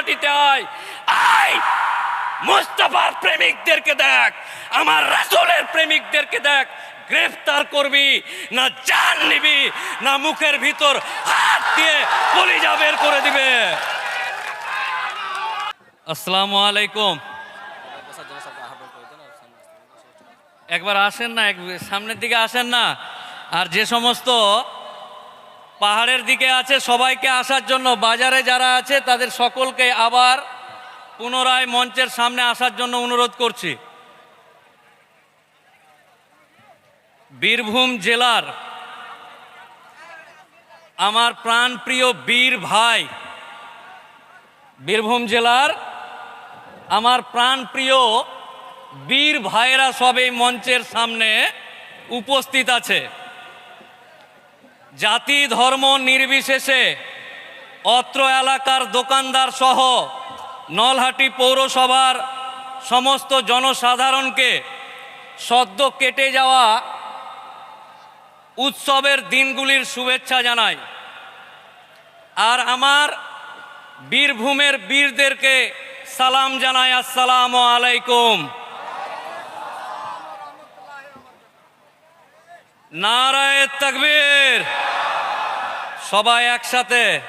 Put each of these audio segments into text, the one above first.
নলহাটিতে আয়। আয়! প্রেমিকদেরকে দেখ, আমার রাসূলের প্রেমিকদেরকে দেখ। গ্রেফতার করবি, না জান নিবি, না মুখের ভিতর হাত দিয়ে কলিজা বের করে দিবে। আসসালামু আলাইকুম। একবার আসেন না সামনের দিকে আসেন না। আর যে সমস্ত পাহাড়ের দিকে আছে, সবাইকে আসার জন্য। বাজারে যারা আছে, তাদের সকলকে আবার পুনরায় মঞ্চের সামনে আসার জন্য অনুরোধ করছি। বীরভূম জেলার আমার প্রাণপ্রিয় বীর ভাই, বীরভূম জেলার আমার প্রাণপ্রিয় বীর ভাইয়েরা সব এই মঞ্চের সামনে উপস্থিত আছে। জাতি, ধর্ম নির্বিশেষে অত্র এলাকার দোকানদার সহ নলহাটি পৌরসভার সমস্ত জনসাধারণকে সদ্য কেটে যাওয়া উৎসবের দিনগুলির শুভেচ্ছা জানাই। আর আমার বীরভূমের বীরদেরকে সালাম জানাই, আসসালামু আলাইকুম। নারায় তকবীর। সবাই একসাথে।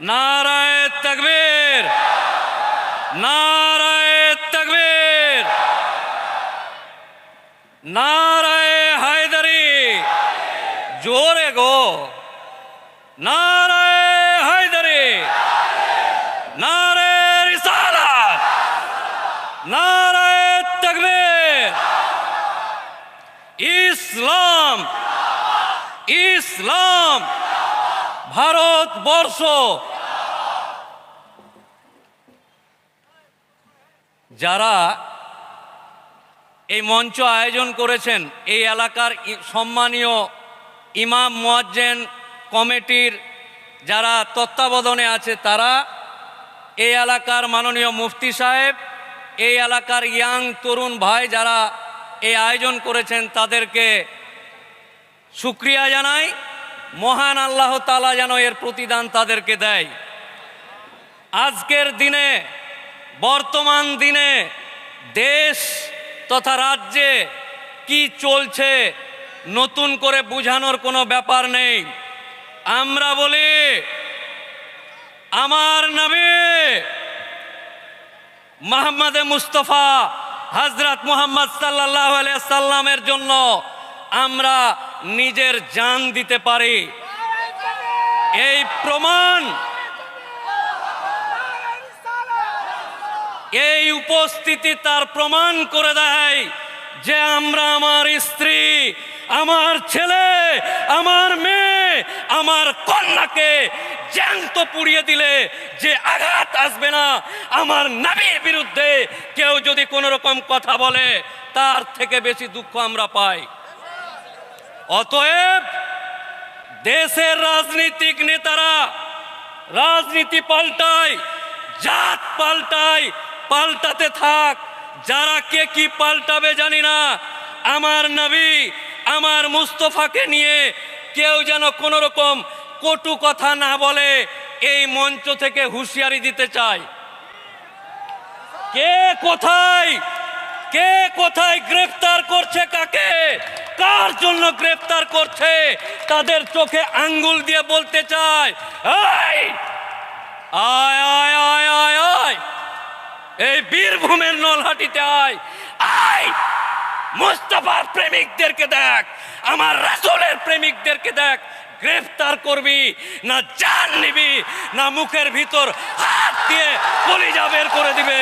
নারায় তকবীর। নারায় তকবীর। নারায় হায়দারি। জোরে গো। নারায় হায়দারি। নারে রিসালাত। নারায় তকবীর। ইসলাম। ইসলাম। ভারতবর্ষ যারা এই মঞ্চ আয়োজন করেছেন, এই এলাকার সম্মানীয় ইমাম মোয়াজ্জেন কমিটির যারা তত্ত্বাবধানে আছে, তারা এই এলাকার মাননীয় মুফতি সাহেব, এই এলাকার ইয়াং তরুণ ভাই যারা এই আয়োজন করেছেন, তাদেরকে শুক্রিয়া জানাই। মহান আল্লাহ তালা যেন এর প্রতিদান তাদেরকে দেয়। আজকের দিনে, বর্তমান দিনে দেশ তথা রাজ্যে কি চলছে নতুন করে বুঝানোর কোনো ব্যাপার নেই। আমরা বলি, আমার নবী মোহাম্মদে মুস্তফা হজরত মোহাম্মদ সাল্লাহ আলিয়া সাল্লামের জন্য আমরা নিজের জান দিতে পারি। এই প্রমাণ, এই উপস্থিতি তার প্রমাণ করে দেয় যে আমরা আমার স্ত্রী, আমার ছেলে, আমার মেয়ে, আমার কন্যাকে জ্যান্ত পুড়িয়ে দিলে যে আঘাত আসবে না। আমার নাবির বিরুদ্ধে কেউ যদি কোনো রকম কথা বলে, তার থেকে বেশি দুঃখ আমরা পাই। অতএব দেশের রাজনীতিক নেতারা রাজনীতি পাল্টায়, জাত পাল্টায়, পাল্টাতে থাক। যারা কে কি পাল্টাবে জানি না। আমার নবী, আমার মুস্তফাকে নিয়ে কেউ যেন কোনো রকম কটু কথা না বলে এই মঞ্চ থেকে হুঁশিয়ারি দিতে চায়। কে কোথায়? কে কোথায় গ্রেফতার করছে কাকে? কার জন্য গ্রেফতার করছে? তাদের চোখে আঙ্গুল দিয়ে বলতে চায় আয় আয় আয় আয় আয়, এই বীরভূমের নলহাটিতে আয় আয়, মুস্তফার প্রেমিকদেরকে দেখ, আমার রাসূলের প্রেমিকদেরকে দেখ গ্রেফতার করবি, না জান নিবি, না মুখের ভিতর হাত দিয়ে কলিজা বের করে দিবে।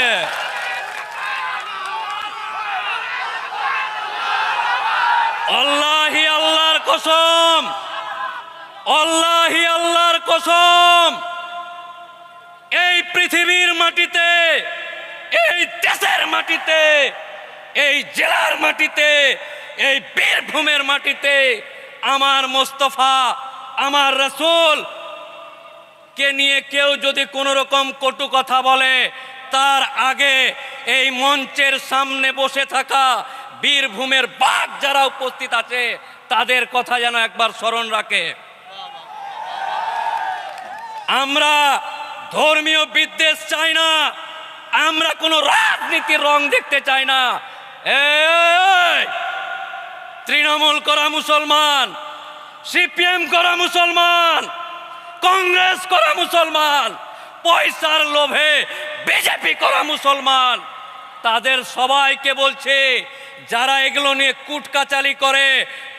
আল্লাহি আল্লাহর কসম। আল্লাহি আল্লাহর কসম। এই পৃথিবীর মাটিতে, এই দেশের মাটিতে, এই জেলার মাটিতে, এই বীরভূমের মাটিতে আমার মোস্তফা, আমার রসুল কে নিয়ে কেউ যদি কোনো রকম কটু কথা বলে, তার আগে এই মঞ্চের সামনে বসে থাকা বীরভূমের বাঘ যারা উপস্থিত আছে, তাদের কথা যেন একবার স্মরণ রাখে। আমরা ধর্মীয় বিদ্বেষ চাই না, আমরা কোনো রাজনীতির রং দেখতে চাই না। তৃণমূল করা মুসলমান, সিপিএম করা মুসলমান, কংগ্রেস করা মুসলমান, পয়সার লোভে বিজেপি করা মুসলমান। তাদের সবাইকে বলছে, যারা এগুলো নিয়ে কুটকাচালি করে,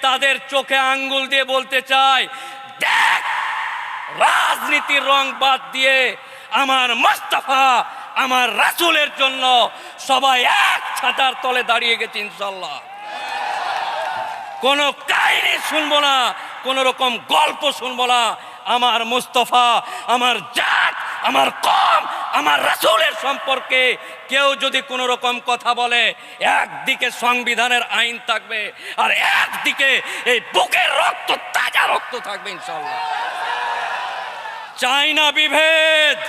তাদের চোখে আঙ্গুল দিয়ে বলতে চায় দেখ, রাজনীতির রং বাদ দিয়ে আমার মোস্তফা, আমার রাসুলের জন্য সবাই এক ছাতার তলে দাঁড়িয়ে গেছে ইনশাল্লাহ কোনো কাহিনী শুনব না, কোনো রকম গল্প শুনব না। আমার মুস্তফা, আমার জাত, আমার কম, আমার রাসূলের সম্পর্কে কেউ যদি কোনো রকম কথা বলে, একদিকে সংবিধানের আইন থাকবে আর একদিকে এই বুকের রক্ত, তাজা রক্ত থাকবে ইনশাল্লাহ চাই না বিভেদ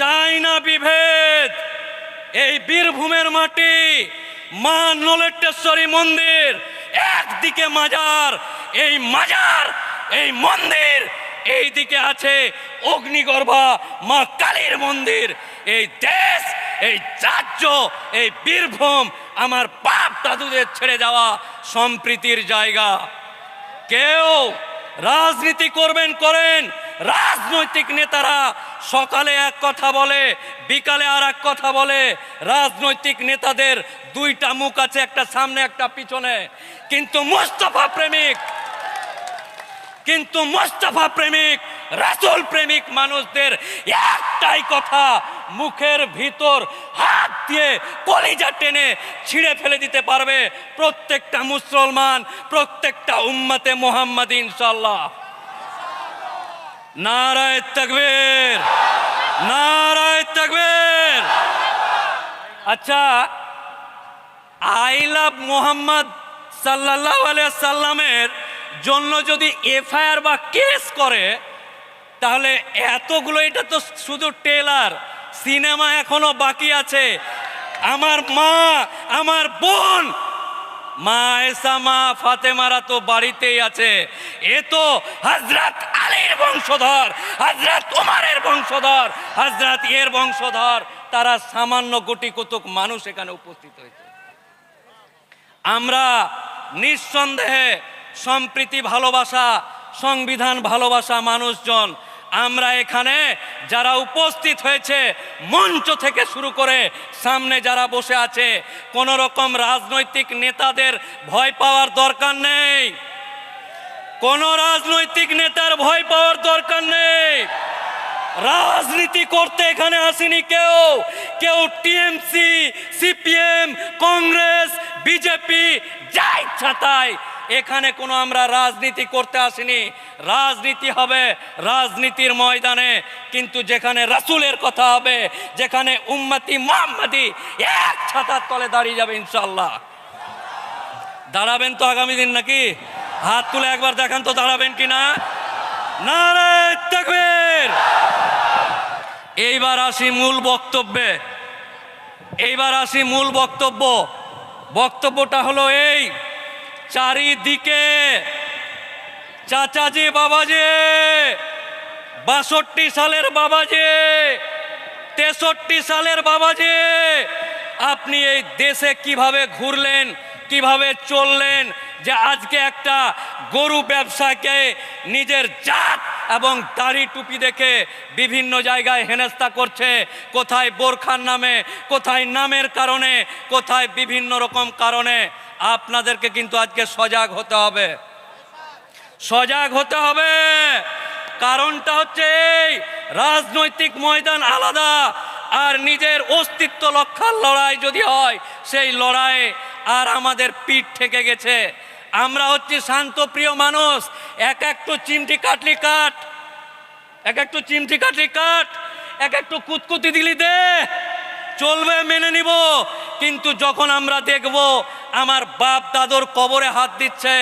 চাই না বিভেদ, এই বীরভূমের মাটি, মা নলেটেশ্বরী মন্দির, একদিকে মাজার, এই মাজার, এই মন্দির এই দিকে আছে অগ্নিগর্ভা মা কালীর মন্দির, এই দেশ এই রাজ্য এই বীরভূম আমার বাপ দাদুদের ছেড়ে যাওয়া সম্প্রীতির জায়গা। কেউ রাজনীতি করবেন, করেন। রাজনৈতিক নেতারা সকালে এক কথা বলে, বিকালে আর এক কথা বলে। রাজনৈতিক নেতাদের দুইটা মুখ আছে, একটা সামনে, একটা পিছনে। কিন্তু মোস্তফা প্রেমিক কিন্তু মোস্তফা প্রেমিক, রাসুল প্রেমিক মানুষদের একটাই কথা, মুখের ভিতর হাত দিয়ে কলিজা টেনে ছিঁড়ে ফেলে দিতে পারবে প্রত্যেকটা মুসলমান, প্রত্যেকটা উম্মতে মোহাম্মদ ইনশাল্লাহ নারায় তকবীর নারায় তকবীর। আচ্ছা আই লাভ মোহাম্মদ সাল্লাহ সাল্লামের জন্য যদি এফআইআর বা কেস করে, তাহলে এতগুলো এটা তো শুধু টেলার সিনেমা এখনও বাকি আছে। আমার মা, আমার বোন, মা এসা, মা ফাতেমারা তো বাড়িতেই আছে। এ তো হজরত আলীর বংশধর হজরত উমারের বংশধর হজরত এর বংশধর, তারা সামান্য গুটি কুতুক মানুষ এখানে উপস্থিত হয়েছে। আমরা নিঃসন্দেহে সম্প্রীতি ভালোবাসা, সংবিধান ভালোবাসা মানুষজন। আমরা এখানে যারা উপস্থিত হয়েছে, মঞ্চ থেকে শুরু করে সামনে যারা বসে আছে কোন রকম রাজনৈতিক নেতাদের ভয় পাওয়ার দরকার নেই। কোন রাজনৈতিক নেতার ভয় পাওয়ার দরকার নেই। রাজনীতি করতে এখানে আসেনি কেউ। কেউ টিএমসি, সিপিএম, কংগ্রেস, বিজেপি যা ইচ্ছা তাই এখানে কোনো আমরা রাজনীতি করতে আসিনি। রাজনীতি হবে রাজনীতির ময়দানে, কিন্তু যেখানে রাসুলের কথা হবে, যেখানে উম্মতি মোহাম্মদি এক ছাতার তলে দাঁড়িয়ে যাবে ইনশাল্লাহ দাঁড়াবেন তো আগামী দিন নাকি? হাত তুলে একবার দেখান তো দাঁড়াবেন কি না? এইবার আসি মূল বক্তব্যে। এইবার আসি মূল বক্তব্য। বক্তব্যটা হলো এই চারিদিকে চাচাজি বাবাজি, বাষট্টি সালের বাবাজি, তেষট্টি সালের বাবাজি, আপনি এই দেশে কীভাবে ঘুরলেন, কীভাবে চললেন যে আজকে একটা গরু ব্যবসাকে নিজের জাত এবং দাড়ি টুপি দেখে বিভিন্ন জায়গায় হেনস্থা করছে। কোথায় বোরখার নামে, কোথায় নামের কারণে, কোথায় বিভিন্ন রকম কারণে। আপনাদেরকে কিন্তু আজকে সজাগ হতে হবে। সজাগ হতে হবে। কারণটা হচ্ছে এই, রাজনৈতিক ময়দান আলাদা, আর নিজের অস্তিত্ব রক্ষার লড়াই যদি হয়, সেই লড়াই আর আমাদের পিঠ থেকে গেছে। আমরা হচ্ছি শান্তপ্রিয় মানুষ। এক একটু চিমটি কাটলি কাট। এক একটু চিমটি কাটলি কাট। এক একটু কুতকুতি দিলি দে। চলবে, মেনে নিব। কিন্তু যখন আমরা দেখব আমার বাপ দাদর কবরে হাত দিচ্ছে,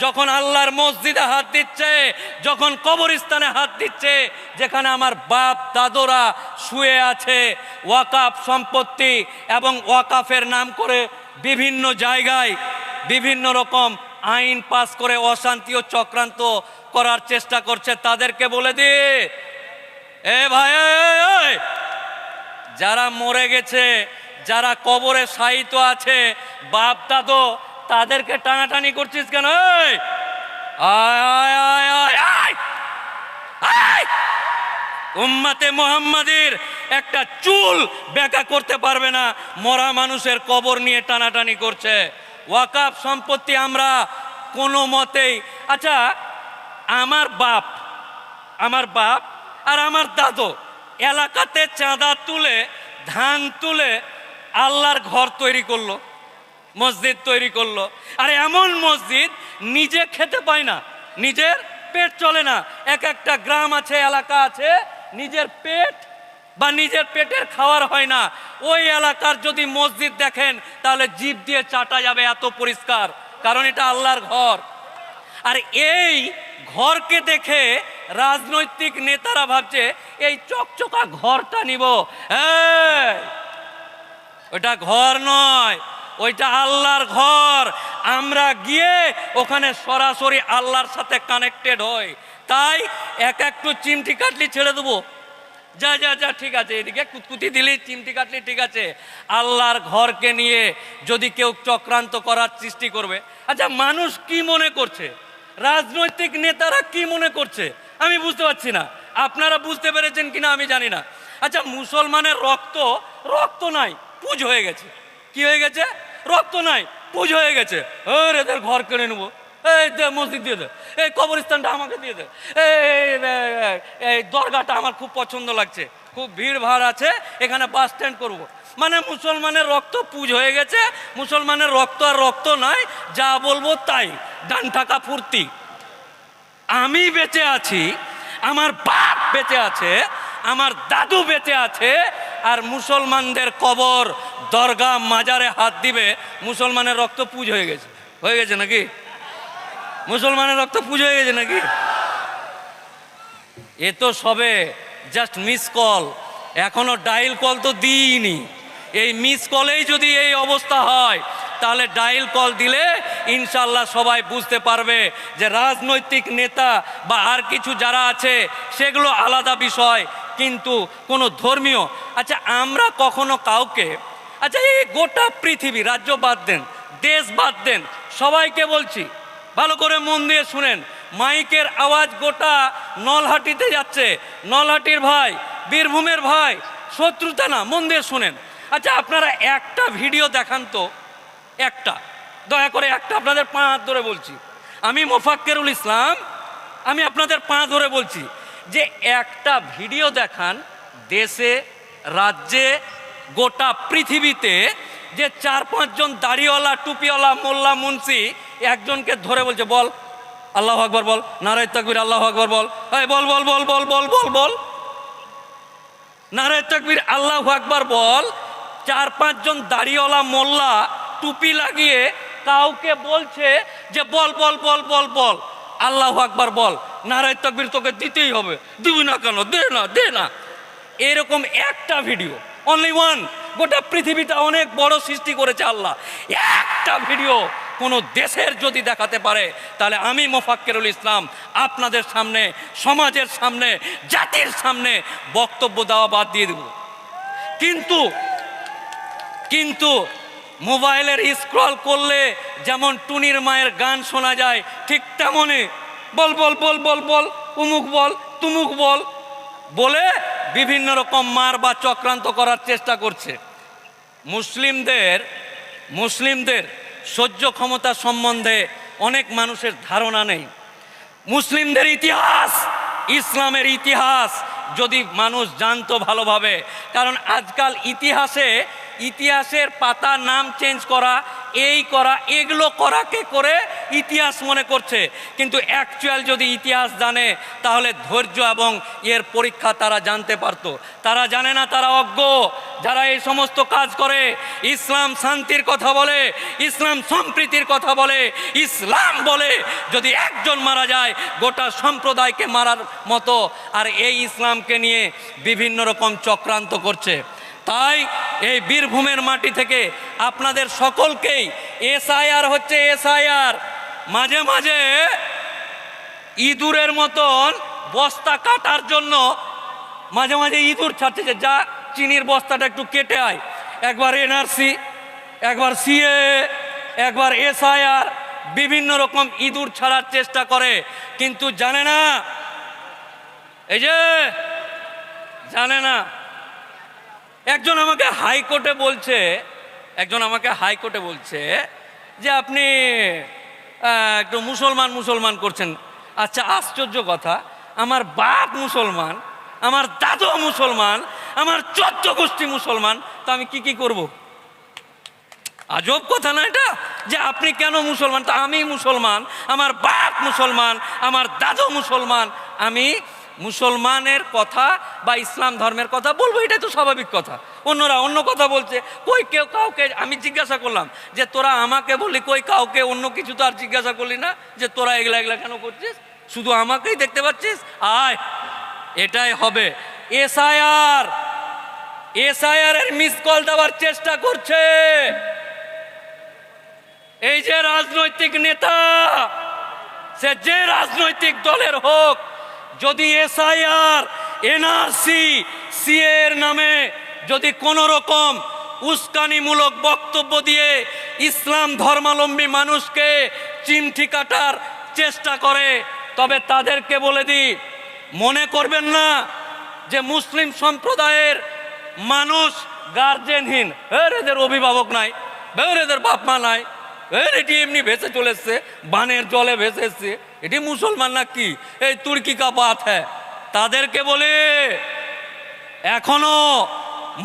যখন আল্লাহর মসজিদে হাত দিচ্ছে, যখন কবরস্থানে হাত দিচ্ছে, যেখানে আমার বাপ দাদরা শুয়ে আছে, ওয়াকাফ সম্পত্তি এবং ওয়াকাফের নাম করে বিভিন্ন জায়গায় বিভিন্ন রকম আইন পাস করে অশান্তি ও চক্রান্ত করার চেষ্টা করছে, তাদেরকে বলে দি। এ ভাই। যারা মরে গেছে, যারা কবরে সাহিত্য আছে, বাপ দাদো, তাদেরকে টানাটানি করছিস কেন? উম্মাতে মোহাম্মদের একটা চুল বেকা করতে পারবে না, মরা মানুষের কবর নিয়ে টানাটানি করছে। ওয়াকাফ সম্পত্তি আমরা কোনো মতেই আচ্ছা আমার বাপ আমার বাপ আর আমার দাদু এলাকাতে চাঁদা তুলে, ধান তুলে আল্লাহর ঘর তৈরি করল, মসজিদ তৈরি করল। আর এমন মসজিদ নিজে খেতে পায় না, নিজের পেট চলে না। এক একটা গ্রাম আছে, এলাকা আছে, নিজের পেট বা নিজের পেটের খাওয়ার হয় না। ওই এলাকার যদি মসজিদ দেখেন, তাহলে জিভ দিয়ে চাটা যাবে এত পরিষ্কার, কারণ এটা আল্লাহর ঘর। আর এই ঘরকে দেখে রাজনৈতিক নেতারা ভাবছে, এই চকচকা ঘরটা নিব। ওটা ঘর নয়, ওইটা আল্লাহর ঘর। আমরা গিয়ে ওখানে সরাসরি আল্লাহর সাথে কানেক্টেড হই। তাই এক একটু চিমটি কাটলি ছেড়ে দেবো। যা যা যা, ঠিক আছে, এদিকে কুতকুতি দিলি, চিমটি কাটলি, ঠিক আছে। আল্লাহর ঘরকে নিয়ে যদি কেউ চক্রান্ত করার সৃষ্টি করবে আচ্ছা মানুষ কি মনে করছে? রাজনৈতিক নেতারা কি মনে করছে? আমি বুঝতে পারছি না। আপনারা বুঝতে পেরেছেন কিনা আমি জানি না। আচ্ছা মুসলমানের রক্ত রক্ত নাই, পুজ হয়ে গেছে। কি হয়ে গেছে? রক্ত নাই, পুজ হয়ে গেছে। ওর এদের ঘর কিনে নেব। এই মসজিদ দিয়ে দে, এই কবরস্থানটা আমাকে দিয়ে দে। এই দরগাটা আমার খুব পছন্দ লাগছে। খুব ভিড় ভাড় আছে, এখানে বাস স্ট্যান্ড করব। মানে মুসলমানের রক্ত পুজ হয়ে গেছে, মুসলমানের রক্ত আর রক্ত নয়, যা বলব তাই, ডান টাকা ফুর্তি। আমি বেঁচে আছি, আমার বাপ বেঁচে আছে, আমার দাদু বেঁচে আছে, আর মুসলমানদের কবর দরগা মাজারে হাত দিবে, মুসলমানের রক্ত পুজ হয়ে গেছে। হয়ে গেছে নাকি? মুসলমানের রক্ত পুজো হয়ে গেছে নাকি? এ তো সবে জাস্ট মিস কল এখনও ডাইল কল তো দিইনি। এই মিস কলেই যদি এই অবস্থা হয়, তাহলে ডাইল কল দিলে ইনশাল্লাহ সবাই বুঝতে পারবে যে রাজনৈতিক নেতা বা আর কিছু যারা আছে, সেগুলো আলাদা বিষয়, কিন্তু কোনো ধর্মীয়। আচ্ছা আমরা কখনো কাউকে আচ্ছা এই গোটা পৃথিবী, রাজ্য বাদ দেন, দেশ বাদ দেন, সবাইকে বলছি ভালো করে মন দিয়ে শুনেন। মাইকের আওয়াজ গোটা নলহাটিতে যাচ্ছে। নলহাটির ভাই, বীরভূমের ভাই, শত্রুতা না, মন দিয়ে শুনেন। আচ্ছা আপনারা একটা ভিডিও দেখান তো। একটা। দয়া করে একটা আপনাদের পা হাত ধরে বলছি। আমি মোফাক্কেরুল ইসলাম, আমি আপনাদের পা ধরে বলছি যে একটা ভিডিও দেখান দেশে, রাজ্যে, গোটা পৃথিবীতে যে চার পাঁচজন দাড়িওয়ালা, টুপিওয়ালা, মোল্লা, মুন্সি একজনকে ধরে বলছে, বল, আল্লাহ আকবর বল, নারায় তকবির, আল্লাহ আকবর বল। এই, বল বল বল বল বল বল বল। নারায় তকবির, আল্লাহ আকবর বল। চার, পাঁচজন দাড়িওয়ালা মোল্লা টুপি লাগিয়ে কাউকে বলছে যে, বল বল বল বল বল, আল্লাহ আকবর বল। নারায় তকবির তোকে দিতেই হবে। দিবি না কেন? দে না দে না। এরকম একটা ভিডিও অনলি ওয়ান গোটা পৃথিবীটা অনেক বড় সৃষ্টি করেছে আল্লাহ। একটা ভিডিও কোনো দেশের যদি দেখাতে পারে, তাহলে আমি মোফাক্কেরুল ইসলাম আপনাদের সামনে, সমাজের সামনে, জাতির সামনে বক্তব্য দেওয়া বাদ দিয়ে দেব। কিন্তু কিন্তু মোবাইলের স্ক্রল করলে যেমন টুনির মায়ের গান শোনা যায়, ঠিক তেমনই বল বল বল বল বল, উমুক বল, তুমুক বল বলে বিভিন্ন রকম মার বা চক্রান্ত করার চেষ্টা করছে। মুসলিমদের মুসলিমদের সহ্য ক্ষমতা সম্বন্ধে অনেক মানুষের ধারণা নেই। মুসলিমদের ইতিহাস, ইসলামের ইতিহাস যদি মানুষ জানতো ভালোভাবে, কারণ আজকাল ইতিহাসে ইতিহাসের পাতা নাম চেঞ্জ করা, এই করা, এগুলো করাকে করে ইতিহাস মনে করছে। কিন্তু অ্যাকচুয়াল যদি ইতিহাস জানে, তাহলে ধৈর্য এবং এর পরীক্ষা তারা জানতে পারতো। তারা জানে না, তারা অজ্ঞ। যারা এই সমস্ত কাজ করে, ইসলাম শান্তির কথা বলে, ইসলাম সম্প্রীতির কথা বলে, ইসলাম বলে, যদি একজন মারা যায়, গোটা সম্প্রদায়কে মারার মতো, আর এই ইসলামকে নিয়ে বিভিন্ন রকম চক্রান্ত করছে। তাই এই বীরভূমের মাটি থেকে আপনাদের সকলকেই এসআইআর হচ্ছে এসআইআর। মাঝে মাঝে ইঁদুরের মতন বস্তা কাটার জন্য মাঝে মাঝে ইঁদুর ছাড়ছে যে যা চিনির বস্তাটা একটু কেটে আয়। একবার এনআরসি, একবার সিএ, একবার এসআইআর, বিভিন্ন রকম ইঁদুর ছাড়ার চেষ্টা করে। কিন্তু জানে না, এই যে, জানে না। একজন আমাকে হাইকোর্টে বলছে, একজন আমাকে হাইকোর্টে বলছে যে আপনি একটু মুসলমান মুসলমান করছেন। আচ্ছা আশ্চর্য কথা, আমার বাপ মুসলমান, আমার দাদু মুসলমান, আমার চোদ্দ গোষ্ঠী মুসলমান, তো আমি কি কি করব? আজব কথা না এটা? যে আপনি কেন মুসলমান? তা আমি মুসলমান, আমার বাপ মুসলমান, আমার দাদু মুসলমান, আমি মুসলমানের কথা বা ইসলাম ধর্মের কথা বলব, এটাই তো স্বাভাবিক কথা। অন্যরা অন্য কথা বলছে, কই কেউ কাউকে, আমি জিজ্ঞাসা করলাম যে তোরা আমাকে বললি, কই কাউকে অন্য কিছু তো আর জিজ্ঞাসা করলি না যে তোরা এগুলা এগুলা কেন করছিস? শুধু আমাকেই দেখতে পাচ্ছিস? আয়, এটাই হবে। এসআইআর এসআইআর এর মিস কল দেওয়ার চেষ্টা করছে। এই যে রাজনৈতিক নেতা, সে যে রাজনৈতিক দলের হোক যদি এসআইআর, এনআরসি সিএ এর নামে যদি কোনো রকম উস্কানিমূলক বক্তব্য দিয়ে ইসলাম ধর্মালম্বী মানুষকে চিমঠি কাটার চেষ্টা করে, তবে তাদেরকে বলে দিই, মনে করবেন না যে মুসলিম সম্প্রদায়ের মানুষ গার্জেনহীন এর এদের অভিভাবক নাই বের এদের বাপ মা নাই। এর এটি এমনি ভেসে চলে এসছে, বানের জলে ভেসে এসছে। এটি মুসলমান না কি? এই তুর্কি কা বাত হ্যাঁ তাদেরকে বলে, এখনও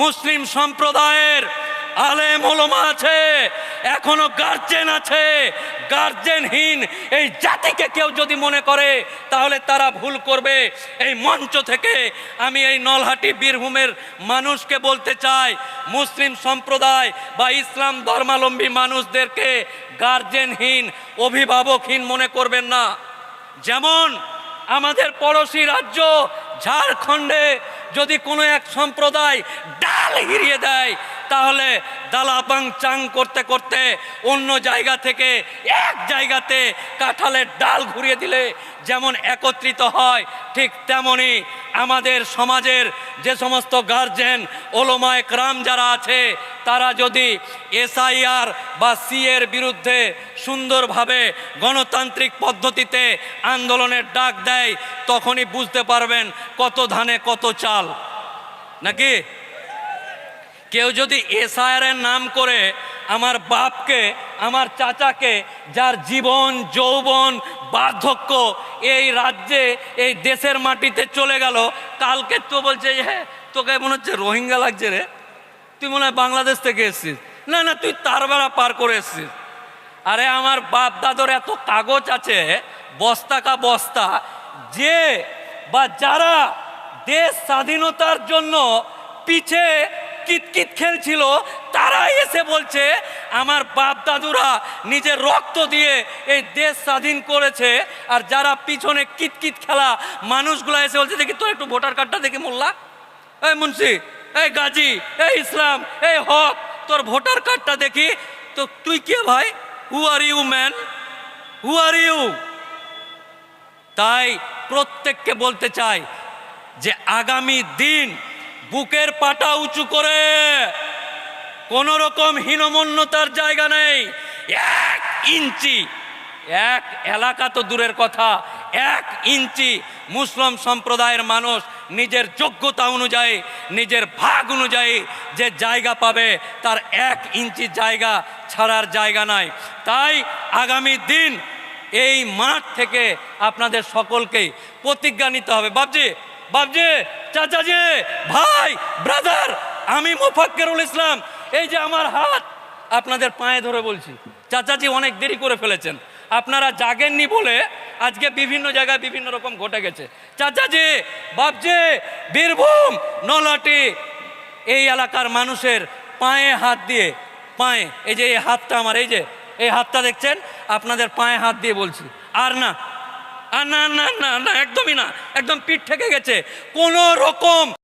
মুসলিম সম্প্রদায়ের আলেম ওলমা আছে এখনও গার্জেন আছে। গার্জেনহীন এই জাতিকে কেউ যদি মনে করে, তাহলে তারা ভুল করবে। এই মঞ্চ থেকে আমি এই নলহাটি বীরভূমের মানুষকে বলতে চাই, মুসলিম সম্প্রদায় বা ইসলাম ধর্মাবলম্বী মানুষদেরকে গার্জেনহীন অভিভাবকহীন মনে করবেন না। যেমন আমাদের পড়োশি রাজ্য ঝাড়খণ্ডে যদি কোনো এক সম্প্রদায় ডাল হিরিয়ে দেয়, তাহলে দালাপাং চাং করতে করতে অন্য জায়গা থেকে এক জায়গাতে কাঁঠালের ডাল ঘুরিয়ে দিলে যেমন একত্রিত হয়, ঠিক তেমনি আমাদের সমাজের যে সমস্ত গার্জেন ওলোমায় ক্রাম যারা আছে, তারা যদি এসআইআর বা সি এর বিরুদ্ধে সুন্দরভাবে গণতান্ত্রিক পদ্ধতিতে আন্দোলনের ডাক দেয়, তখনই বুঝতে পারবেন কত ধানে, কত চাল। নাকি? কেউ যদি এসআইআর এর নাম করে আমার বাপকে, আমার চাচাকে, যার জীবন, যৌবন, বার্ধক্য এই রাজ্যে, এই দেশের মাটিতে চলে গেল, কালকে তো বলছে হ্যাঁ তোকে মনে হচ্ছে রোহিঙ্গা লাগছে রে। তুই মনে হয় বাংলাদেশ থেকে এসছিস। না না, তুই তার বেড়া পার করে এসছিস। আরে আমার বাপ দাদর এত কাগজ আছে, বস্তা কা বস্তা, যে বা যারা দেশ স্বাধীনতার জন্য পিছে কিতকিত খেলছিল, তারাই এসে বলছে, আমার বাপ দাদুরা নিজের রক্ত দিয়ে এই দেশ স্বাধীন করেছে। আর যারা পিছনে কিতকিত খেলা, মানুষগুলো এসে বলছে, দেখি তোর একটু ভোটার কার্ডটা দেখি মোল্লা। এই মুন্সি, এই গাজী, এই ইসলাম, এই হক, তোর ভোটার কার্ডটা দেখি। তো তুই কে ভাই? Who are you man who are you তাই প্রত্যেককে বলতে চাই যে আগামী দিন বুকের পাটা উঁচু করে কোন রকম হীনমন্যতার জায়গা নেই। এক ইঞ্চি, এক এলাকা তো দূরের কথা, এক ইঞ্চি মুসলিম সম্প্রদায়ের মানুষ নিজের যোগ্যতা অনুযায়ী, নিজের ভাগ অনুযায়ী যে জায়গা পাবে, তার এক ইঞ্চি জায়গা ছাড়ার জায়গা নাই। তাই আগামী দিন এই মাঠ থেকে আপনাদের সকলকেই প্রতিজ্ঞা নিতে হবে। বাবজি বাবজি চাচাজি, ভাই ব্রাদার আমি মুফাক্কেরুল ইসলাম। এই যে আমার হাত, আপনাদের পায়ে ধরে বলছি। চাচাজি অনেক দেরি করে ফেলেছেন। আপনারা জাগেননি বলে আজকে বিভিন্ন জায়গায় বিভিন্ন রকম ঘটে গেছে। চাচাজি বাবজি বীরভূম নলাটি এই এলাকার মানুষের পায়ে হাত দিয়ে, পায়ে, এই যে এই হাতটা আমার, এই যে এই হাতটা দেখছেন? আপনাদের পায়ে হাত দিয়ে বলছি। আর না আর না না না না, একদমই না। একদম পিঠ ঠেকে গেছে। কোনো রকম